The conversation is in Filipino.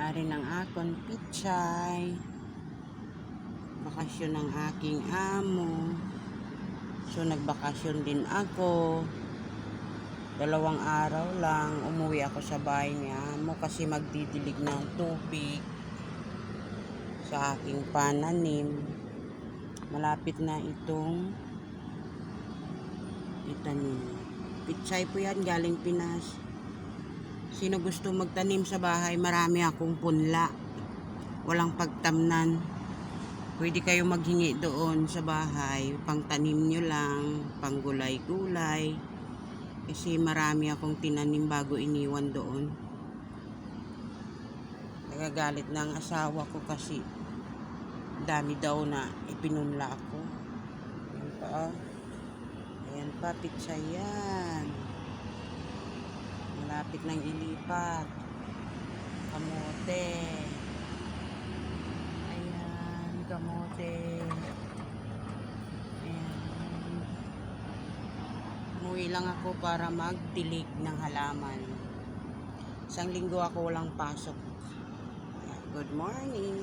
Ari ng akon pichay. Bakasyon ng aking amo. So nagbakasyon din ako. Dalawang araw lang umuwi ako sa bahay ni amo kasi magdidilig ng tubig sa aking pananim. Malapit na itong itanim. Pichay po yan galing Pinas. Sino gusto magtanim sa bahay, marami akong punla. Walang pagtamnan. Pwede kayo maghingi doon sa bahay. Pangtanim nyo lang, pang gulay-gulay. Kasi marami akong tinanim bago iniwan doon. Nagagalit na asawa ko kasi dami daw na ipinunla ako. Ayan pa oh. Ayan pa, pizza yan. Malapit ng ilipat. Kamote. Ayan, kamote. Ayan. Umuwi lang ako para magdilig ng halaman. Isang linggo ako walang pasok. Good morning.